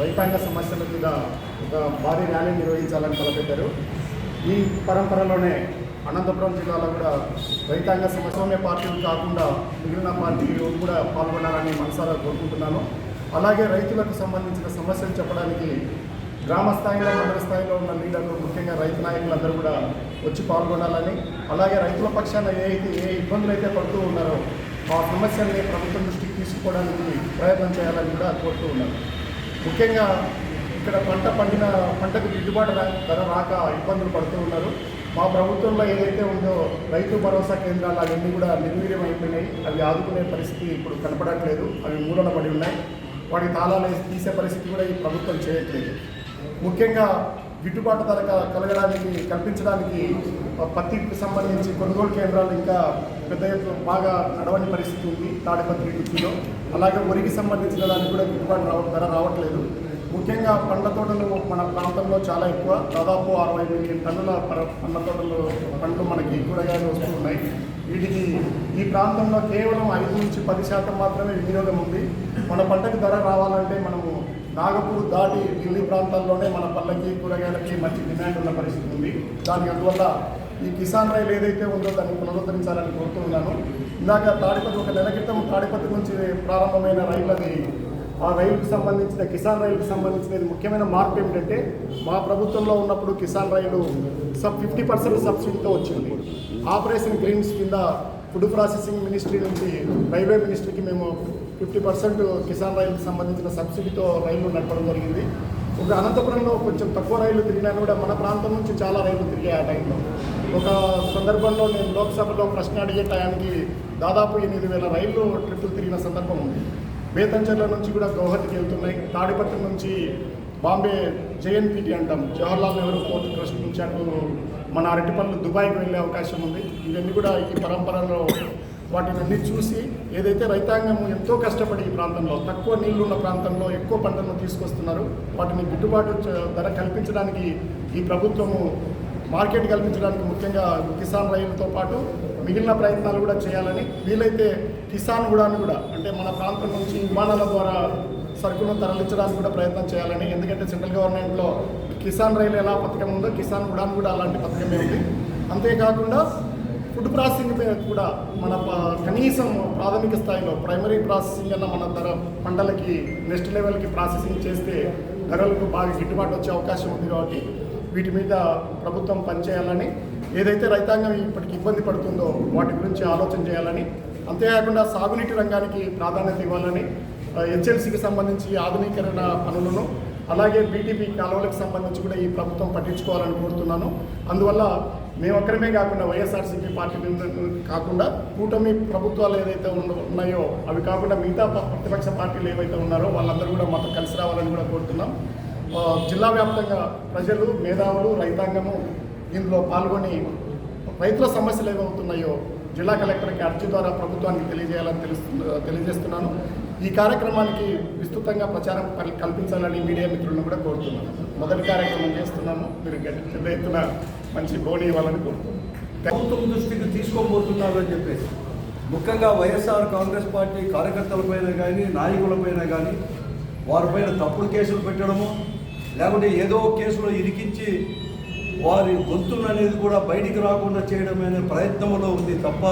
రైతాంగ సమస్యలు మీద ఒక భారీ ర్యాలీ నిర్వహించాలని తలపెట్టారు. ఈ పరంపరలోనే అనంతపురం జిల్లాలో కూడా రైతాంగ సమస్య పార్టీలు కాకుండా మిగిలిన పార్టీలు కూడా పాల్గొనాలని మనసారా కోరుకుంటున్నాను. అలాగే రైతులకు సంబంధించిన సమస్యలు చెప్పడానికి గ్రామ స్థాయిలో మండల స్థాయిలో ఉన్న లీడర్లు ముఖ్యంగా రైతు నాయకులందరూ కూడా వచ్చి పాల్గొనాలని అలాగే రైతుల పక్షాన ఏ అయితే ఏ ఇబ్బందులు అయితే పడుతూ ఉన్నారో ఆ సమస్యల్ని ప్రభుత్వం దృష్టికి తీసుకోవడానికి ప్రయత్నం చేయాలని కూడా కోరుతూ ఉన్నారు ముఖ్యంగా ఇక్కడ పంట పండిన పంటకు గిట్టుబాటు ధర రాక ఇబ్బందులు పడుతూ ఉన్నారు. మా ప్రభుత్వంలో ఏదైతే ఉందో రైతు భరోసా కేంద్రాలు అవన్నీ కూడా నిర్వీర్యం అయిపోయినాయి. అవి ఆదుకునే పరిస్థితి ఇప్పుడు కనపడట్లేదు. అవి మూలన పడి ఉన్నాయి. వాటికి తాళాలు తీసే పరిస్థితి కూడా ఈ ప్రభుత్వం చేయట్లేదు. ముఖ్యంగా గిట్టుబాటు ధర కలగడానికి కల్పించడానికి పత్తికి సంబంధించి కొనుగోలు కేంద్రాలు ఇంకా పెద్ద బాగా నడవని పరిస్థితి ఉంది తాడిపత్రి డిస్టిలో అలాగే వరికి సంబంధించిన దానికి కూడా గిట్టుబాటు రావ ధర రావట్లేదు. ముఖ్యంగా పండ్ల తోటలు మన ప్రాంతంలో చాలా ఎక్కువ. దాదాపు అరవై మిలియన్ టన్నుల పండ్ల తోటలు పండ్లు మనకి కూరగాయలు వస్తూ ఉన్నాయి. వీటికి ఈ ప్రాంతంలో కేవలం ఐదు నుంచి పది శాతం మాత్రమే వినియోగం ఉంది. మన పంటకు ధర రావాలంటే మనము నాగపూర్ దాటి ఢిల్లీ ప్రాంతాల్లోనే మన పళ్ళకి కూరగాయలకి మంచి డిమాండ్ ఉన్న పరిస్థితి ఉంది. దానికి అందువల్ల ఈ కిసాన్ రైలు ఏదైతే ఉందో దాన్ని పునరుద్ధరించాలని కోరుతూ ఉన్నాను ఇందాక తాడిపత్రి ఒక నెల క్రితం తాడిపత్రి నుంచి ప్రారంభమైన రైలు అది ఆ రైలుకు సంబంధించిన కిసాన్ రైలుకు సంబంధించినది ముఖ్యమైన మార్పు ఏమిటంటే మా ప్రభుత్వంలో ఉన్నప్పుడు Kisan rail sub fifty percent సబ్సిడీతో వచ్చింది. ఆపరేషన్ గ్రీన్స్ కింద ఫుడ్ ప్రాసెసింగ్ మినిస్ట్రీ నుంచి రైల్వే మినిస్ట్రీకి మేము ఫిఫ్టీ పర్సెంట్ కిసాన్ రైలుకి సంబంధించిన సబ్సిడీతో రైళ్ళు నడపడం జరిగింది. ఒక అనంతపురంలో కొంచెం తక్కువ రైళ్ళు తిరిగినా కూడా మన ప్రాంతం నుంచి చాలా రైళ్ళు తిరిగాయి ఆ టైంలో. ఒక సందర్భంలో నేను లోక్సభలో ప్రశ్న అడిగే టయానికి దాదాపు ఎనిమిది వేల రైళ్ళు ట్రిప్పులు తిరిగిన సందర్భం ఉంది. బేతంచెర్ల నుంచి కూడా గౌహతికి వెళ్తున్నాయి. తాడిపత్రి నుంచి బాంబే జేఎన్పిటి అంటాం. జవహర్లాల్ నెహ్రూ పోర్ట్ ట్రస్ట్ నుంచి అటు మన అరటిపళ్ళు దుబాయ్కి వెళ్ళే అవకాశం ఉంది. ఇవన్నీ కూడా ఈ పరంపరలో వాటిని అన్ని చూసి ఏదైతే రైతాంగం ఎంతో కష్టపడి ఈ ప్రాంతంలో తక్కువ నీళ్ళు ఉన్న ప్రాంతంలో ఎక్కువ పంటలను తీసుకొస్తున్నారు వాటిని గిట్టుబాటు ధర కల్పించడానికి ఈ ప్రభుత్వము మార్కెట్ కల్పించడానికి ముఖ్యంగా కిసాన్ రైలుతో పాటు మిగిలిన ప్రయత్నాలు కూడా చేయాలని వీలైతే కిసాన్ ఉడాన్ కూడా అంటే మన ప్రాంతం నుంచి విమానాల ద్వారా సరుకులను తరలించడానికి కూడా ప్రయత్నం చేయాలని ఎందుకంటే సెంట్రల్ గవర్నమెంట్లో కిసాన్ రైలు ఎలా పథకం ఉందో కిసాన్ గుడాన్ కూడా అలాంటి పథకమే ఉంది. అంతేకాకుండా ఫుడ్ ప్రాసెసింగ్ మీద కూడా మన కనీసం ప్రాథమిక స్థాయిలో ప్రైమరీ ప్రాసెసింగ్ అన్న మన ధర పంటలకి నెక్స్ట్ లెవెల్కి ప్రాసెసింగ్ చేస్తే ధరలకు బాగా గిట్టుబాటు వచ్చే అవకాశం ఉంది కాబట్టి వీటి మీద ప్రభుత్వం పనిచేయాలని ఏదైతే రైతాంగం ఇప్పటికి ఇబ్బంది పడుతుందో వాటి గురించి ఆలోచన చేయాలని అంతేకాకుండా సాగునీటి రంగానికి ప్రాధాన్యత ఇవ్వాలని హెచ్ఎల్సీకి సంబంధించి ఆధునీకరణ పనులను అలాగే బీటీపీ కాలువలకు సంబంధించి కూడా ఈ ప్రభుత్వం పట్టించుకోవాలని కోరుతున్నాను. అందువల్ల మేము కాకుండా వైఎస్ఆర్సీపీ పార్టీ కాకుండా కూటమి ప్రభుత్వాలు ఏదైతే ఉన్నాయో అవి కాకుండా మిగతా ప్రతిపక్ష పార్టీలు ఏవైతే ఉన్నారో వాళ్ళందరూ కూడా మాతో కలిసి రావాలని కూడా కోరుతున్నాం. జిల్లా వ్యాప్తంగా ప్రజలు మేధావులు రైతాంగము ఇందులో పాల్గొని రైతుల సమస్యలు ఏమవుతున్నాయో జిల్లా కలెక్టర్కి అర్జీ ద్వారా ప్రభుత్వానికి తెలియజేయాలని తెలుస్తు తెలియజేస్తున్నాను. ఈ కార్యక్రమానికి విస్తృతంగా ప్రచారం కల్- కల్పించాలని మీడియా మిత్రులను కూడా కోరుతున్నాను. మొదటి కార్యక్రమం చేస్తున్నాము. మీరు పెద్ద ఎత్తున మంచి బోని ఇవ్వాలని కోరుతున్నాను. ప్రభుత్వం దృష్టికి తీసుకోబోతున్నారని చెప్పేసి ముఖ్యంగా వైఎస్ఆర్ కాంగ్రెస్ పార్టీ కార్యకర్తలపైన కానీ నాయకులపైన కానీ వారిపైన తప్పుడు కేసులు పెట్టడము లేకుంటే ఏదో కేసులో ఇరికించి వారి గొంతులు అనేది కూడా బయటికి రాకుండా చేయడం అనే ప్రయత్నంలో ఉంది తప్ప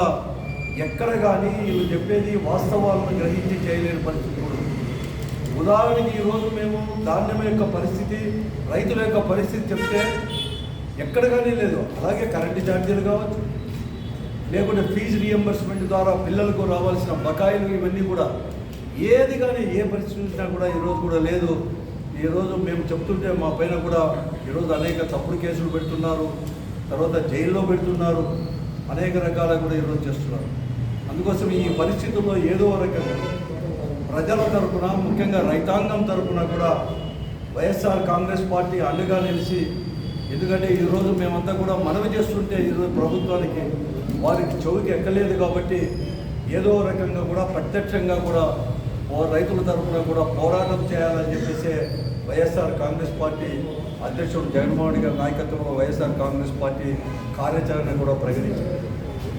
ఎక్కడ కానీ వీళ్ళు చెప్పేది వాస్తవాలను గ్రహించి చేయలేని పరిస్థితి కూడా ఉదాహరణకి ఈరోజు మేము ధాన్యం యొక్క పరిస్థితి రైతుల యొక్క పరిస్థితి చెప్తే ఎక్కడ కానీ లేదు. అలాగే కరెంటు ఛార్జీలు కావచ్చు లేకుంటే ఫీజు రియంబర్స్మెంట్ ద్వారా పిల్లలకు రావాల్సిన బకాయిలు ఇవన్నీ కూడా ఏది కానీ ఏ పరిస్థితి చూసినా కూడా ఈరోజు కూడా లేదు. ఈరోజు మేము చెప్తుంటే మా పైన కూడా ఈరోజు అనేక తప్పుడు కేసులు పెడుతున్నారు తర్వాత జైల్లో పెడుతున్నారు అనేక రకాల కూడా ఈరోజు చేస్తున్నారు. అందుకోసం ఈ పరిస్థితుల్లో ఏదో రకంగా ప్రజల తరపున ముఖ్యంగా రైతాంగం తరపున కూడా వైఎస్ఆర్ కాంగ్రెస్ పార్టీ అండగా నిలిచి ఎందుకంటే ఈరోజు మేమంతా కూడా మనవి చేస్తుంటే ఈరోజు ప్రభుత్వానికి వారికి చెవికి ఎక్కలేదు కాబట్టి ఏదో రకంగా కూడా ప్రత్యక్షంగా కూడా రైతుల తరపున కూడా పోరాటం చేయాలని చెప్పేసి వైఎస్ఆర్ కాంగ్రెస్ పార్టీ అధ్యక్షుడు జగన్మోహన్ రెడ్డి గారి నాయకత్వంలో వైఎస్ఆర్ కాంగ్రెస్ పార్టీ కార్యాచరణ కూడా ప్రకటించింది.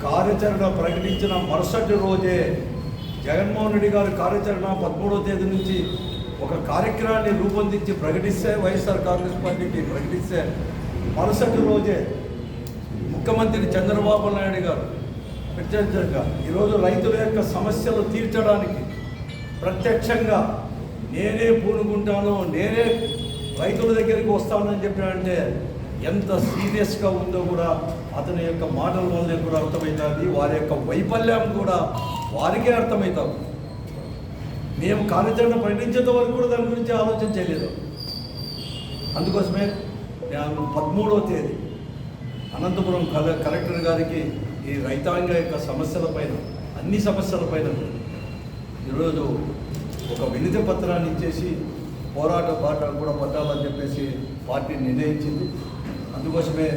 కార్యాచరణ ప్రకటించిన మరుసటి రోజే జగన్మోహన్ రెడ్డి కార్యాచరణ పదమూడవ తేదీ నుంచి ఒక కార్యక్రమాన్ని రూపొందించి ప్రకటిస్తే వైఎస్ఆర్ కాంగ్రెస్ పార్టీకి ప్రకటిస్తే మరుసటి రోజే ముఖ్యమంత్రి చంద్రబాబు నాయుడు గారు ప్రత్యక్షంగా ఈరోజు రైతుల యొక్క సమస్యలు తీర్చడానికి ప్రత్యక్షంగా నేనే పూనుకుంటాను నేనే రైతుల దగ్గరికి వస్తానని చెప్పినంటే ఎంత సీరియస్గా ఉందో కూడా అతని యొక్క మాటల వల్లనే కూడా అర్థమవుతుంది వారి యొక్క వైఫల్యం కూడా వారికే అర్థమవుతాం మేము కార్యాచరణ ప్రకటించేంత వరకు కూడా దాని గురించి ఆలోచన చేయలేదు. అందుకోసమే నేను పదమూడవ తేదీ అనంతపురం కల కలెక్టర్ గారికి ఈ రైతాంగ యొక్క సమస్యలపైన అన్ని సమస్యలపైన ఈరోజు ఒక వినతి పత్రాన్ని ఇచ్చేసి పోరాట బాట కూడా పట్టాలని చెప్పేసి పార్టీ నిర్ణయించింది. అందుకోసమే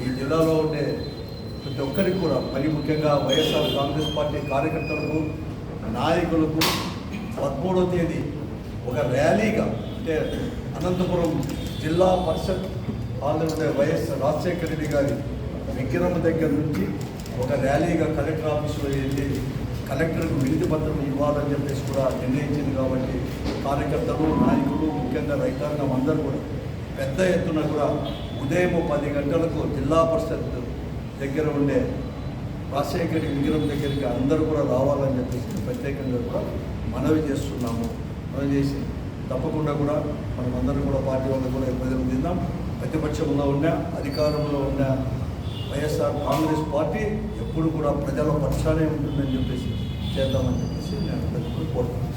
ఈ జిల్లాలో ఉండే ప్రతి ఒక్కరికి కూడా మరి ముఖ్యంగా వైఎస్ఆర్ కాంగ్రెస్ పార్టీ కార్యకర్తలకు నాయకులకు పదమూడవ తేదీ ఒక ర్యాలీగా అంటే అనంతపురం జిల్లా పరిషత్ హాల్లో వైఎస్ రాజశేఖర రెడ్డి గారి విగ్రహం దగ్గర నుంచి ఒక ర్యాలీగా కలెక్టర్ ఆఫీసులో వెళ్ళి కలెక్టర్కు వినతి పత్రం ఇవ్వాలని చెప్పేసి కూడా నిర్ణయించింది కాబట్టి కార్యకర్తలు నాయకులు ముఖ్యంగా రైతాంగం అందరూ కూడా పెద్ద ఎత్తున కూడా ఉదయం పది గంటలకు జిల్లా పరిషత్ దగ్గర ఉండే రాజశేఖర విగ్రహం దగ్గరికి అందరూ కూడా రావాలని చెప్పేసి ప్రత్యేకంగా కూడా మనవి చేస్తున్నాము. మనవి చేసి తప్పకుండా కూడా మనం అందరం కూడా పార్టీ వాళ్ళు కూడా ఇబ్బందులు తిందాం. ప్రతిపక్షంలో ఉన్న అధికారంలో ఉన్న వైఎస్ఆర్ కాంగ్రెస్ పార్టీ ఎప్పుడు కూడా ప్రజల పక్షానే ఉంటుందని చెప్పేసి చేద్దామని చెప్పేసి నేను కోరుతున్నాను.